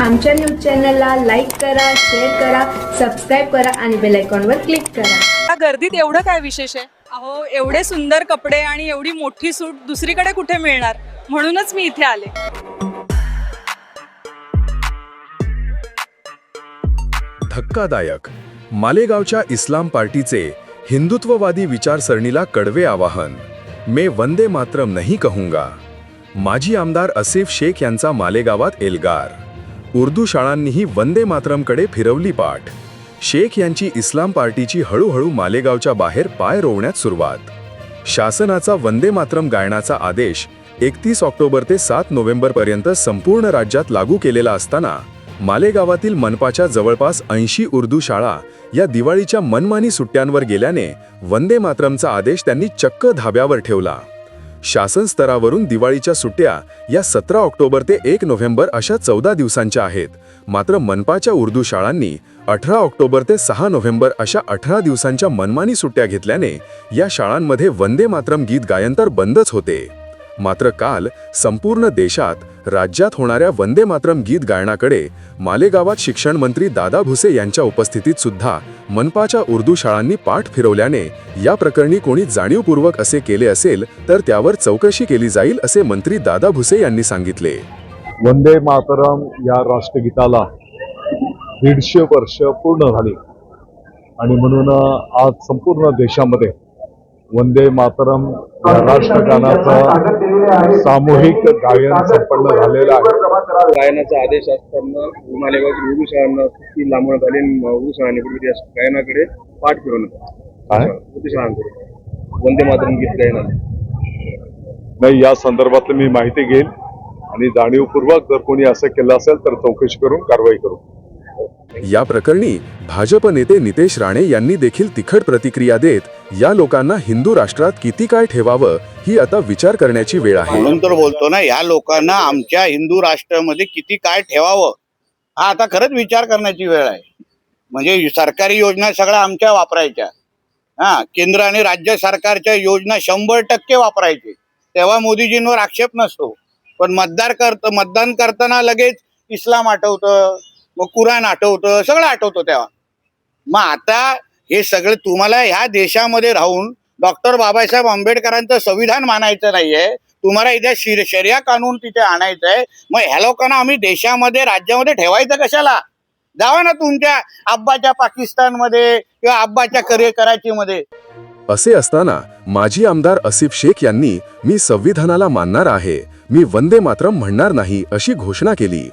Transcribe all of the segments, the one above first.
आमच्या न्यूज चॅनलला लाईक करा शेअर करा सबस्क्राईब करा आणि बेल आयकॉनवर क्लिक करा. या गर्दीत एवढं काय विशेष आहे? अहो एवढे सुंदर कपडे आणि एवढी मोठी सूट दुसरीकडे कुठे मिळणार? म्हणूनच मी इथे आले. धक्कादायक. मालेगावच्या इस्लाम पार्टीचे हिंदुत्ववादी विचारसरणीला कडवे आवाहन. मे वंदे मातरम नहीं कहूंगा. माजी आमदार असिफ शेख यांचा मालेगावात एल्गार. उर्दू शाळांनीही वंदे मातरमकडे फिरवली पाठ. शेख यांची इस्लाम पार्टीची हळूहळू मालेगावच्या बाहेर पाय रोवण्यात सुरुवात. शासनाचा वंदे मातरम गायनाचा आदेश एकतीस ऑक्टोबर ते सात नोव्हेंबरपर्यंत संपूर्ण राज्यात लागू केलेला असताना मालेगावातील मनपाच्या जवळपास ऐंशी उर्दू शाळा या दिवाळीच्या मनमानी सुट्ट्यांवर गेल्याने वंदे मातरमचा आदेश त्यांनी चक्क धाब्यावर ठेवला. शासन स्तरावरून दिवाळीच्या सुट्ट्या या सतरा ऑक्टोबर ते एक नोव्हेंबर अशा चौदा दिवसांच्या आहेत. मात्र मनपाच्या उर्दू शाळांनी अठरा ऑक्टोबर ते सहा नोव्हेंबर अशा अठरा दिवसांच्या मनमानी सुट्ट्या घेतल्याने या शाळांमध्ये वंदे मातरम गीत गायन तर बंदच होते. मात्र काल संपूर्ण देशात राज्यात होणाऱ्या वंदे मातरम गीत गायनाकडे मालेगावात शिक्षण मंत्री दादा भुसे यांच्या उपस्थितीत सुद्धा मनपाच्या उर्दू शाळांनी पाठ फिरवल्याने या प्रकरणी कोणी जाणीवपूर्वक असे केले असेल तर त्यावर चौकशी केली जाईल असे मंत्री दादा भुसे यांनी सांगितले. वंदे मातरम या राष्ट्रगीताला दीडशे वर्ष पूर्ण झाली. आणि म्हणून आज संपूर्ण देशामध्ये वंदे मातरम या राष्ट्रगानाचं सामूहिक गायन संपन्न झालेलं आहे. गायनाचा आदेश असताना मालेगाव उर्दू शाळांना ती लांबवण्यात आली आणि उर्दू शाळांनी त्या गायनाकडे पाठ फिरवणं काय? वंदे मातरम गीत गायना नाही या संदर्भातली मी माहिती घेईल आणि जाणीवपूर्वक जर कोणी असं केलं असेल तर चौकशी करून कारवाई करू. या प्रकरणी भाजप नेते नितेश राणे यांनी देखील तिखट प्रतिक्रिया देत या लोकांना हिंदू राष्ट्रात किती काय ठेवावं ही आता विचार करण्याची वेळ आहे. म्हणून तर बोलतो ना या लोकांना आमच्या हिंदू राष्ट्रामध्ये किती काय ठेवावं हा आता खरंच विचार करण्याची वेळ आहे. म्हणजे सरकारी योजना सगळ्या आमच्या वापरायच्या. हा केंद्र आणि राज्य सरकारच्या योजना शंभर टक्के वापरायचे. तेव्हा मोदीजींवर आक्षेप नसतो. पण मतदार करत मतदान करताना लगेच इस्लाम आठवतं मग कुराण आठवतं सगळं आठवतं तेव्हा. मग आता हे सगळं तुम्हाला ह्या देशामध्ये राहून डॉक्टर बाबासाहेब आंबेडकरांचं संविधान मानायचं नाहीये. तुम्हाला इथे शिर शर्या कानून तिथे आणायचं आहे मग ह्या लोकांना आम्ही देशामध्ये राज्यामध्ये ठेवायचं कशाला? जावा ना तुमच्या अब्बाच्या पाकिस्तानमध्ये किंवा अब्बाच्या करे कराचीमध्ये. असे असताना माजी आमदार असिफ शेख यांनी मी संविधानाला मानणार आहे. मी वंदे मातरम म्हणणार नाही अशी घोषणा केली.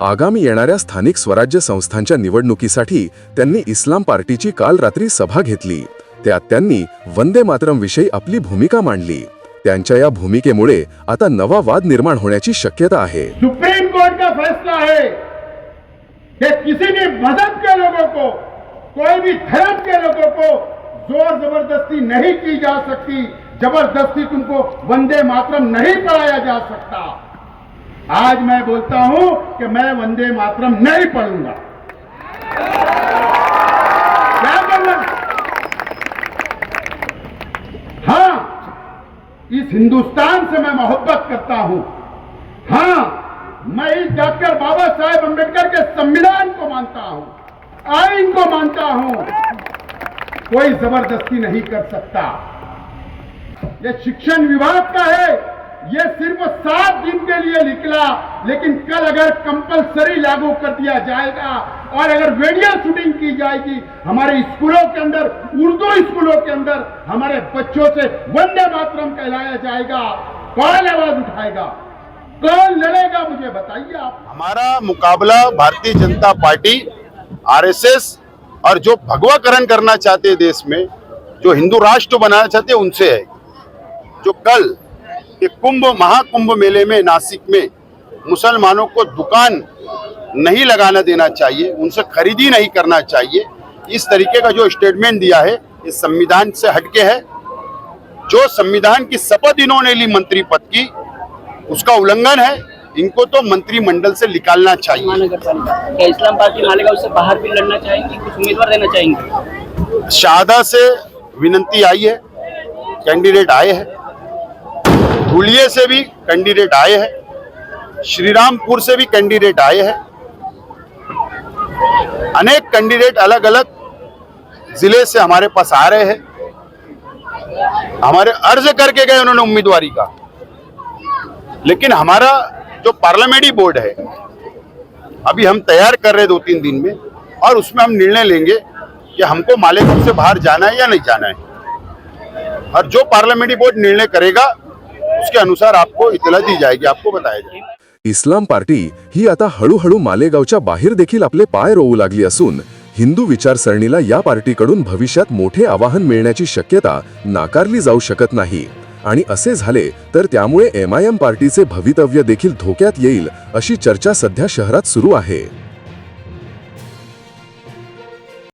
आगामी येणाऱ्या स्थानिक स्वराज्य संस्थांच्या निवडणुकीसाठी त्यांनी इस्लाम पार्टीची काल रात्री सभा घेतली. त्यात त्यांनी वंदे मातरम विषयी आपली भूमिका मांडली. त्यांच्या या भूमिकेमुळे आता नवा वाद निर्माण होण्याची शक्यता आहे. सुप्रीम कोर्ट का फैसला है कि किसी भी मदद के लोगों को कोई भी धर्म के लोगों को जोर जबरदस्ती नहीं की जा सकती जबरदस्ती तुमको वंदे मातरम नहीं पढ़ाया जा सकता। आज मैं बोलता हूँ कि मैं वंदे मातरम नहीं पढ़ूँगा। क्या करना? हाँ, इस हिंदुस्तान से मैं मोहब्बत करता हूँ। हाँ, मैं इस डॉक्टर बाबा साहेब अंबेडकर के संविधान को मानता हूँ। आइन को मानता हूँ। कोई ज़बरदस्ती नहीं कर सकता। यह शिक्षण विभाग का है। ये सिर्फ़ सात दिन के लिए निकला, लेकिन कल अगर कंपलसरी लागू कर दिया जाएगा और अगर वीडियो शूटिंग की जाएगी, हमारे स्कूलों के अंदर, उर्दू स्कूलों के अंदर, हमारे बच्चों से वंदे मातरम कहलाया जाएगा कौन आवाज़ उठाएगा। कौन लड़ेगा मुझे बताइए आप। हमारा मुकाबला भारतीय जनता पार्टी, आरएसएस और जो भगवाकरण करना चाहते देश में, जो हिंदू राष्ट्र बनाना चाहते उनसे है। जो कल ये कुंभ महाकुंभ मेले में नासिक में मुसलमानों को दुकान नहीं लगाना देना चाहिए उनसे खरीदी नहीं करना चाहिए। इस तरीके का जो स्टेटमेंट दिया है ये संविधान से हटके है। जो संविधान की शपथ इन्होंने ली मंत्री पद की उसका उल्लंघन है। इनको तो मंत्रिमंडल से निकालना चाहिए। क्या इस्लाम पार्टी मालेगांव से बाहर भी लड़ना चाहेंगी कुछ उम्मीदवार देना चाहेंगे? शादा से विनंती आई है कैंडिडेट आए हैं। धुलिये से भी कैंडिडेट आए हैं। श्रीरामपुर से भी कैंडिडेट आए हैं। अनेक कैंडिडेट अलग अलग ज़िले से हमारे पास आ रहे हैं। हमारे अर्ज़ करके गए उन्होंने उम्मीदवारी का। लेकिन हमारा जो पार्लियामेंट्री बोर्ड है, अभी हम तैयार कर रहे दो तीन दिन में, और उसमें हम निर्णय लेंगे कि हमको मालेगांव से बाहर जाना है या नहीं जाना है। और जो पार्लियामेंट्री बोर्ड निर्णय करेगा उसके अनुसार आपको इतला दी जाएगी आपको बताया जाएगा। इस्लाम पार्टी ही आता हळूहळू मालेगावच्या बाहेर देखील आपले पाय रोवू लागली असून हिंदू विचारसरणीला या पार्टीकडून भविष्यात मोठे आवाहन मिळण्याची शक्यता नाकारली जाऊ शकत नाही. आणि असे झाले तर त्यामुळे एम आय एम पार्टीचे भवितव्य देखील धोक्यात येईल अशी चर्चा सध्या शहरात सुरू आहे.